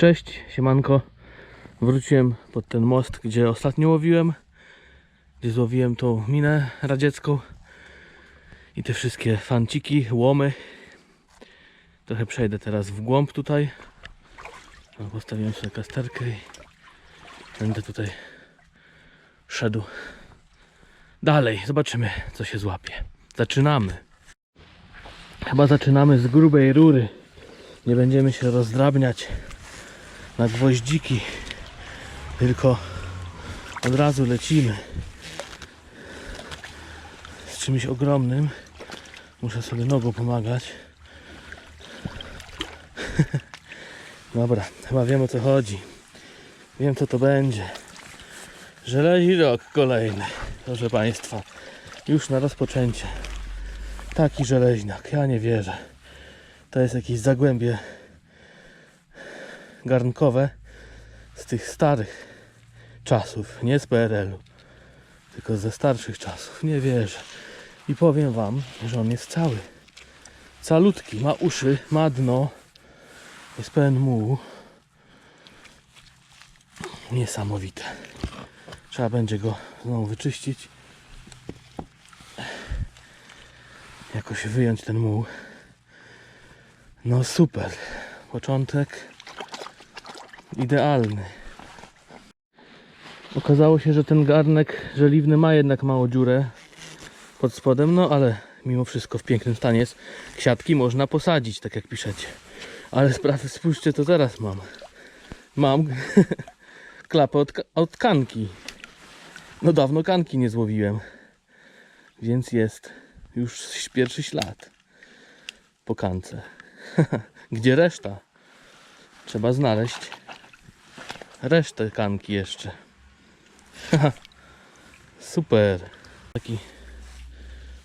Cześć, siemanko. Wróciłem pod ten most, gdzie ostatnio łowiłem. Gdzie złowiłem tą minę radziecką. I te wszystkie fanciki, łomy. Trochę przejdę teraz w głąb tutaj. No, Postawiłem sobie kasterkę i będę tutaj szedł dalej. Zobaczymy, co się złapie. Zaczynamy. Chyba zaczynamy z grubej rury. Nie będziemy się rozdrabniać na gwoździki, tylko od razu lecimy z czymś ogromnym. Muszę sobie nogą pomagać. Dobra, chyba wiem o co chodzi. Wiem co to będzie. Żelezi rok kolejny, proszę Państwa. Już na rozpoczęcie. Taki żeleźniak, ja nie wierzę. To jest jakieś zagłębie garnkowe z tych starych czasów, nie z PRL-u, tylko ze starszych czasów. Nie wierzę. I powiem Wam, że on jest cały. Calutki, ma uszy, ma dno, jest pełen mułu. Niesamowite. Trzeba będzie go znowu wyczyścić. Jakoś wyjąć ten muł. No super. Początek idealny. Okazało się, że ten garnek żeliwny ma jednak małą dziurę pod spodem, no ale mimo wszystko w pięknym stanie jest. Kwiatki można posadzić, tak jak piszecie. Ale sprawy, spójrzcie, to teraz mam. Mam klapę od, od kanki. No dawno kanki nie złowiłem. Więc jest już pierwszy ślad po kance. Gdzie reszta? Trzeba znaleźć resztę kanki jeszcze. Super. Taki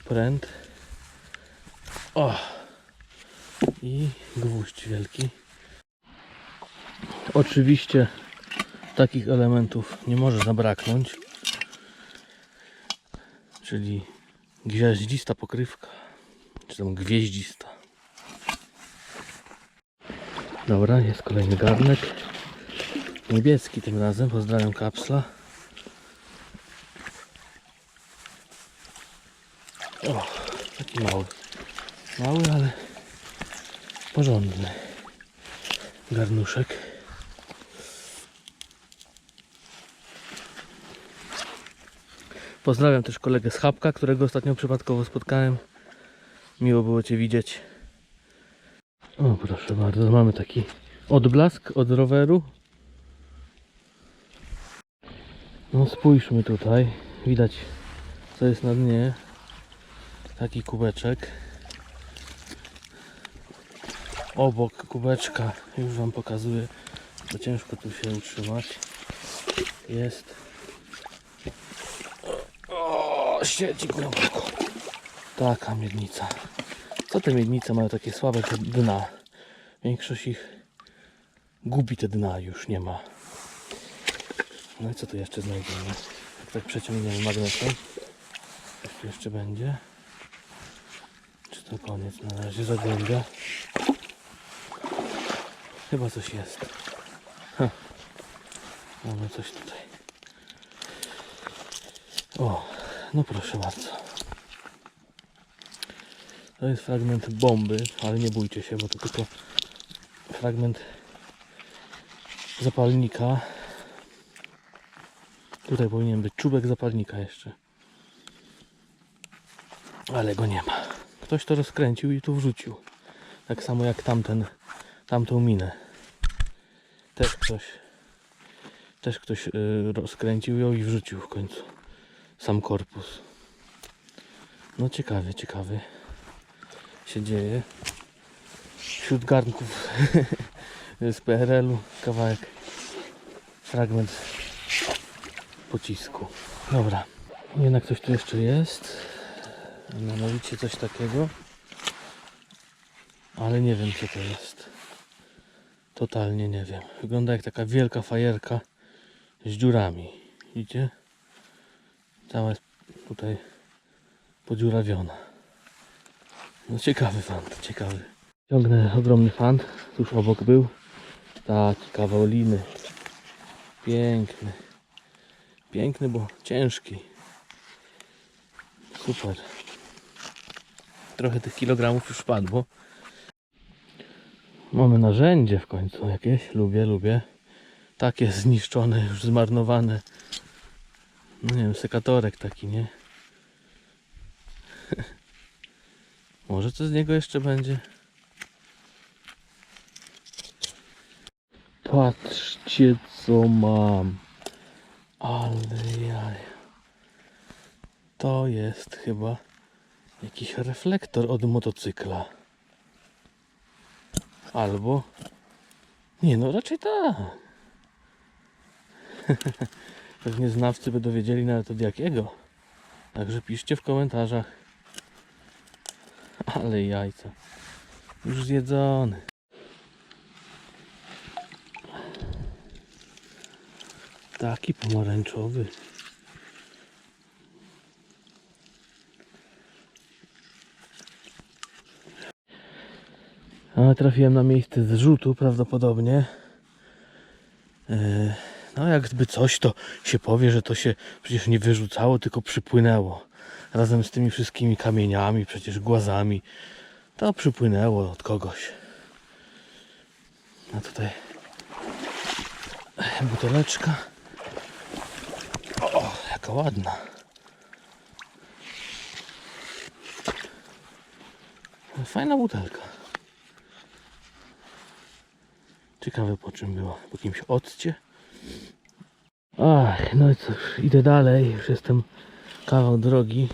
pręt. O! I gwóźdź wielki. Oczywiście takich elementów nie może zabraknąć. Czyli gwiaździsta pokrywka. Czy tam gwieździsta. Dobra, jest kolejny garnek. Niebieski tym razem. Pozdrawiam kapsla. O, taki mały. Mały, ale porządny. Garnuszek. Pozdrawiam też kolegę z Chapka, którego ostatnio przypadkowo spotkałem. Miło było Cię widzieć. O, proszę bardzo, mamy taki odblask od roweru. No spójrzmy tutaj, widać co jest na dnie. Taki kubeczek. Obok kubeczka, już Wam pokazuję, bo ciężko tu się utrzymać. Jest. O, siedzi głęboko. Taka miednica. Co te miednice mają takie słabe dna? Większość ich gubi te dna, już nie ma. No i co tu jeszcze znajdziemy? Jak tak przeciągniemy magnesem, coś jeszcze będzie? Czy to koniec na razie zagłębia? Chyba coś jest. Ha. Mamy coś tutaj. O, no proszę bardzo. To jest fragment bomby, ale nie bójcie się, bo to tylko fragment zapalnika. Tutaj powinien być czubek zapalnika jeszcze. Ale go nie ma. Ktoś to rozkręcił i tu wrzucił. Tak samo jak tamten, tamtą minę. Też ktoś też ktoś y, rozkręcił ją i wrzucił w końcu. Sam korpus. No ciekawy, ciekawy się dzieje. Wśród garnków z PRL-u kawałek, fragment pocisku. Dobra, jednak coś tu jeszcze jest. Mianowicie coś takiego. Ale nie wiem co to jest. Totalnie nie wiem. Wygląda jak taka wielka fajerka z dziurami. Widzicie? Cała jest tutaj podziurawiona. No ciekawy fant, ciekawy. Ciągnę ogromny fant, tuż obok był. Taki kawał liny. Piękny. Piękny, bo ciężki. Super. Trochę tych kilogramów już padło. Mamy narzędzie w końcu jakieś. Lubię, lubię. Takie zniszczone, już zmarnowane. No nie wiem, sekatorek taki, nie? Może co z niego jeszcze będzie? Patrzcie co mam. Ale jaj. To jest chyba jakiś reflektor od motocykla. Albo... Nie no, raczej tak. Pewnie znawcy by dowiedzieli nawet od jakiego. Także piszcie w komentarzach. Ale jajca. Już zjedzony. Taki pomarańczowy. A trafiłem na miejsce zrzutu prawdopodobnie. E, No jakby coś to się powie, że to się przecież nie wyrzucało, tylko przypłynęło. Razem z tymi wszystkimi kamieniami, przecież głazami. To przypłynęło od kogoś. A tutaj buteleczka. Ładna. Fajna butelka. Ciekawe po czym była. Po jakimś occie. Ach, no i cóż, idę dalej. Już jestem kawał drogi.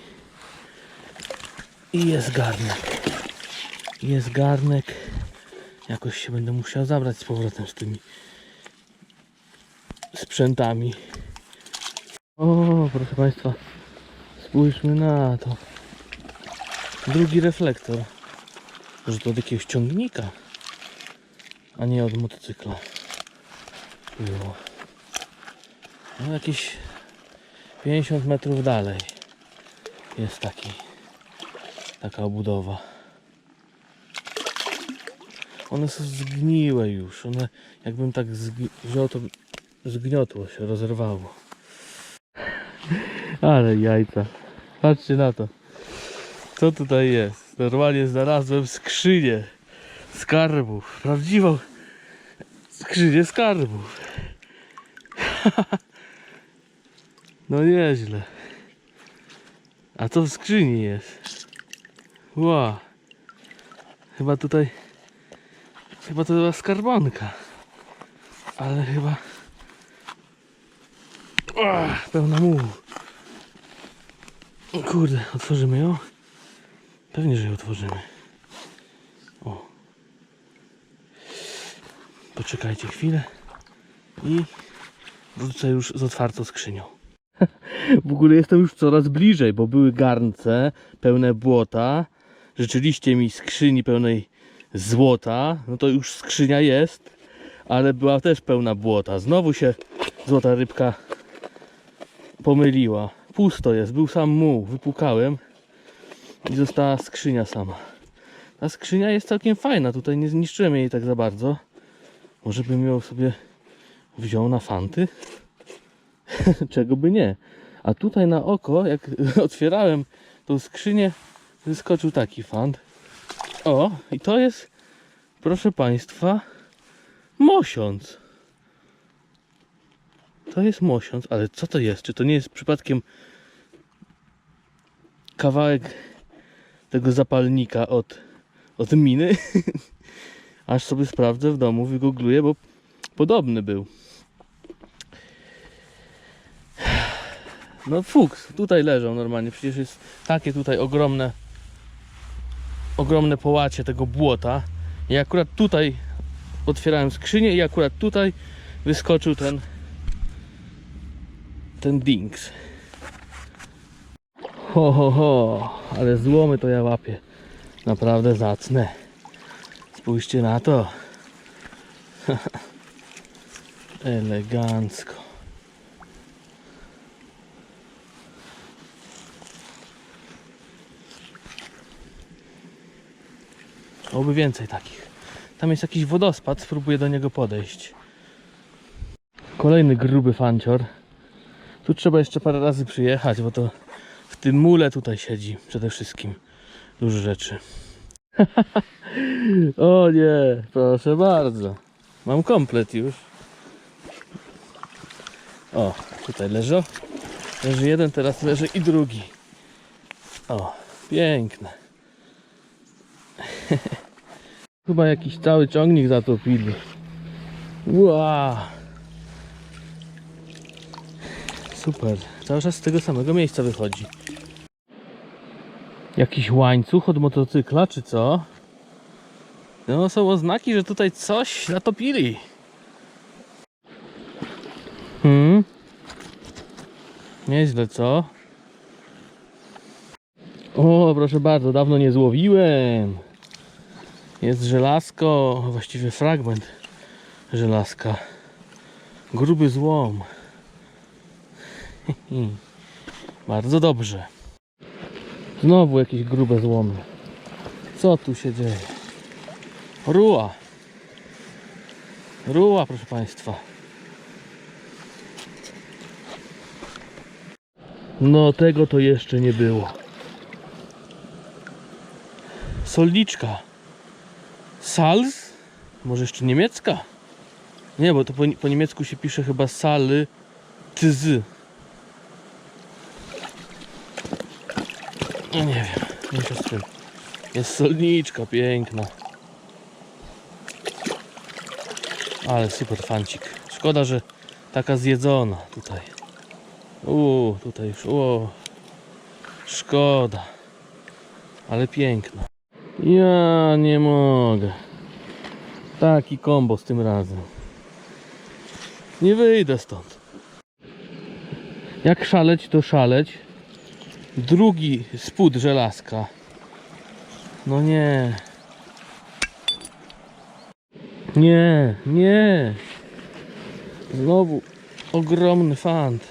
I jest garnek. Jest garnek. Jakoś się będę musiał zabrać z powrotem z tymi sprzętami. O, proszę Państwa, spójrzmy na to. Drugi reflektor. Może to od jakiegoś ciągnika, a nie od motocykla. Było. No jakieś 50 metrów dalej jest taki taka obudowa. One są zgniłe już. One jakbym tak wziął to zgniotło się, rozerwało. Ale jajca. Patrzcie na to. Co tutaj jest? Normalnie znalazłem skrzynię skarbów. Prawdziwą skrzynię skarbów. No nieźle. A co w skrzyni jest? Ła. Chyba tutaj... Chyba to była skarbonka. Ale chyba... Ach, pełna mułu. Kurde, otworzymy ją? Pewnie, że ją otworzymy. O. Poczekajcie chwilę. I wrócę już z otwartą skrzynią. W ogóle jestem już coraz bliżej, bo były garnce pełne błota. Rzeczywiście mi skrzyni pełnej złota. No to już skrzynia jest, ale była też pełna błota. Znowu się złota rybka pomyliła. Pusto jest, był sam muł. Wypukałem i została skrzynia sama. Ta skrzynia jest całkiem fajna. Tutaj nie zniszczyłem jej tak za bardzo. Może bym ją sobie wziął na fanty? Czego by nie. A tutaj na oko, jak otwierałem tą skrzynię, wyskoczył taki fant. O, i to jest, proszę Państwa, mosiąc. To jest mosiąc, ale co to jest? Czy to nie jest przypadkiem kawałek tego zapalnika od, od miny? Aż sobie sprawdzę w domu, wygoogluję, bo podobny był. No fuks, tutaj leżą normalnie, przecież jest takie tutaj ogromne ogromne połacie tego błota i akurat tutaj otwierałem skrzynię i akurat tutaj wyskoczył ten ten dings ho ho ho ale złomy to ja łapię naprawdę zacne spójrzcie na to elegancko Oby więcej takich. Tam jest jakiś wodospad, spróbuję do niego podejść. Kolejny gruby fancior. Tu trzeba jeszcze parę razy przyjechać, bo to w tym mule tutaj siedzi przede wszystkim. Dużo rzeczy. o nie, proszę bardzo. Mam komplet już. O, tutaj leży. Leży jeden, teraz leży i drugi. O, piękne. Chyba jakiś cały ciągnik zatopili. Wow. Super. Cały czas z tego samego miejsca wychodzi. Jakiś łańcuch od motocykla, czy co? No, są oznaki, że tutaj coś zatopili. Hmm? Nieźle, co? O, proszę bardzo, dawno nie złowiłem. Jest żelazko, właściwie fragment żelazka. Gruby złom. Bardzo dobrze. Znowu jakieś grube złomy. Co tu się dzieje? Ruła. Ruła, proszę Państwa. No tego to jeszcze nie było. Solniczka. Sals? Może jeszcze niemiecka? Nie, bo to po, po niemiecku się pisze chyba sally tz. No nie wiem, mniejsza z tym. Jest solniczka, piękna. Ale super fancik. Szkoda, że taka zjedzona tutaj. Uuu, tutaj już, uuu. Szkoda. Ale piękna. Ja nie mogę. Taki kombo z tym razem. Nie wyjdę stąd. Jak szaleć, to szaleć. Drugi spód żelazka. No nie. Nie, nie. Znowu ogromny fant.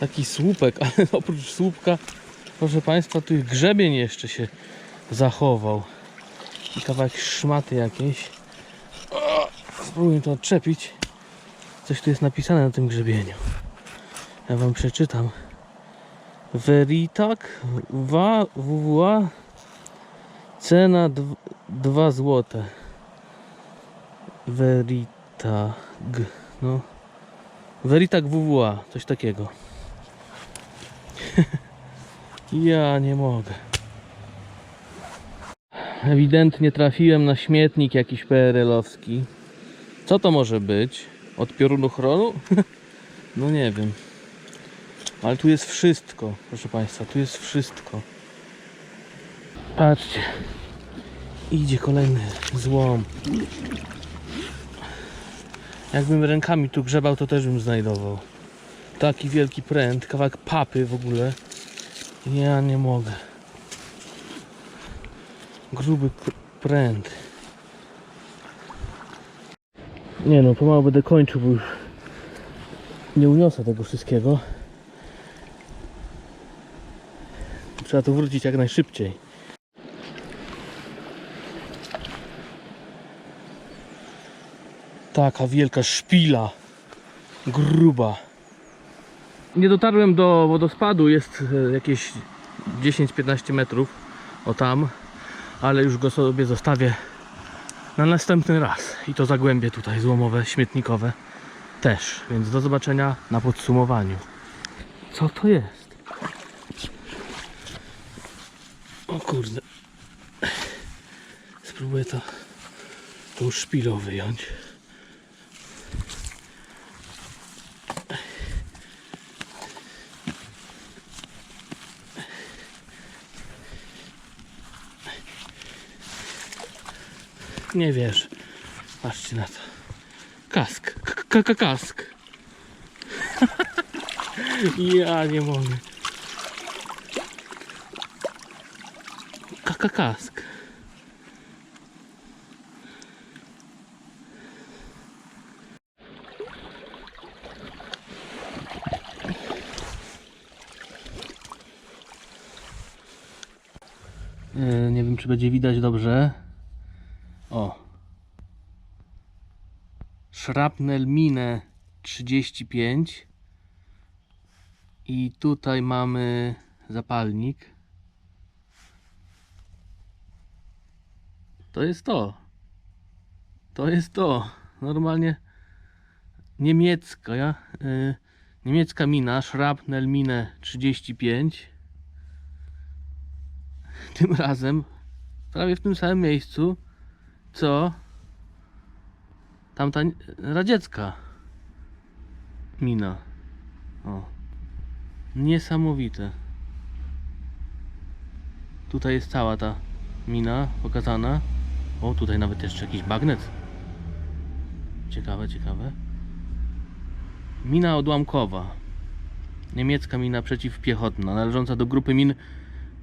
Taki słupek, ale oprócz słupka, proszę Państwa, tu grzebień jeszcze się zachował. I kawałek szmaty jakiejś. O, Spróbuję to odczepić. Coś tu jest napisane na tym grzebieniu. Ja Wam przeczytam. Veritak wa, WWA cena 2 złote. Veritag no Veritag WWA coś takiego. ja nie mogę. Ewidentnie trafiłem na śmietnik jakiś PRL-owski. Co to może być? Od piorunu chronu? no nie wiem. Ale tu jest wszystko, proszę Państwa, tu jest wszystko. Patrzcie. Idzie kolejny złom. Jakbym rękami tu grzebał, to też bym znajdował. Taki wielki pręt, kawałek papy w ogóle. Ja nie mogę. Gruby pr- pręt. Nie no, pomału będę kończył, bo już nie uniosę tego wszystkiego. Trzeba tu wrócić jak najszybciej. Taka wielka szpila. Gruba. Nie dotarłem do wodospadu, jest e, jakieś 10-15 metrów. O tam. Ale już go sobie zostawię na następny raz. I to zagłębie tutaj złomowe, śmietnikowe też. Więc do zobaczenia na podsumowaniu. Co to jest? O kurde. Spróbuję to tą szpilą wyjąć. Nie wiesz. Patrzcie na to. Kask. K- k- kask. ja nie mogę. Kask. E, Nie wiem, czy będzie widać dobrze. O. Shrapnel Mine 35 i tutaj mamy zapalnik. To jest to. To jest to. Normalnie niemiecka, ja, y, niemiecka mina, Shrapnel Mine 35. Tym razem prawie w tym samym miejscu, co tamta radziecka mina. O. Niesamowite. Tutaj jest cała ta mina pokazana. O, tutaj nawet jeszcze jakiś bagnet. Ciekawe, ciekawe. Mina odłamkowa. Niemiecka mina przeciwpiechotna, należąca do grupy min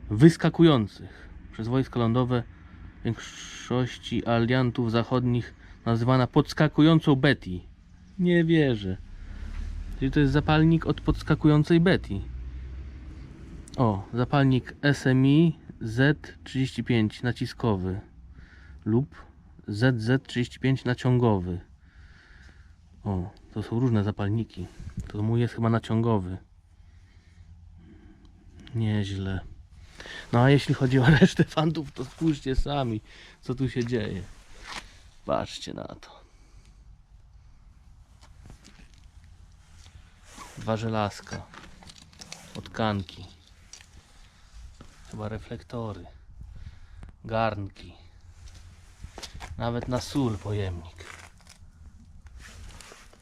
wyskakujących przez wojska lądowe większości aliantów zachodnich nazywana podskakującą Betty. Nie wierzę. Czyli to jest zapalnik od podskakującej Betty. O, zapalnik SMI Z35 naciskowy lub ZZ35 naciągowy. O, to są różne zapalniki. To mój jest chyba naciągowy. Nieźle. No a jeśli chodzi o resztę fantów, to spójrzcie sami, co tu się dzieje. Patrzcie na to. Dwa żelazka. Otkanki. Chyba reflektory. Garnki. Nawet na sól pojemnik.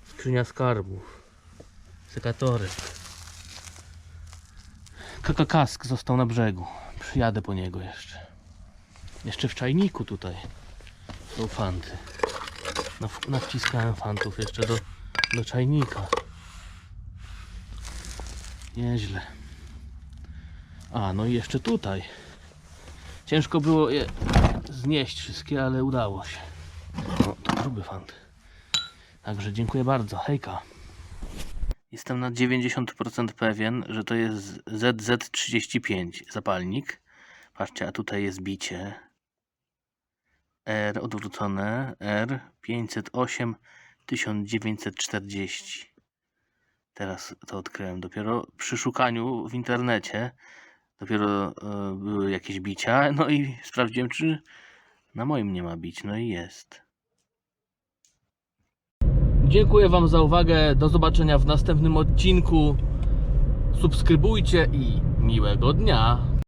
Skrzynia skarbów. Sekatorek. Kakakask został na brzegu. Przyjadę po niego jeszcze. Jeszcze w czajniku tutaj są fanty. Naw- Nawciskałem fantów jeszcze do, do czajnika. Nieźle. A, no i jeszcze tutaj. Ciężko było je znieść wszystkie, ale udało się. No, to gruby fant. Także dziękuję bardzo. Hejka. Jestem na 90% pewien, że to jest ZZ35 zapalnik. Patrzcie, a tutaj jest bicie. R odwrócone. R 508 1940. Teraz to odkryłem dopiero przy szukaniu w internecie. Dopiero e, były jakieś bicia. No i sprawdziłem, czy na moim nie ma bić. No i jest. Dziękuję Wam za uwagę. Do zobaczenia w następnym odcinku. Subskrybujcie i miłego dnia.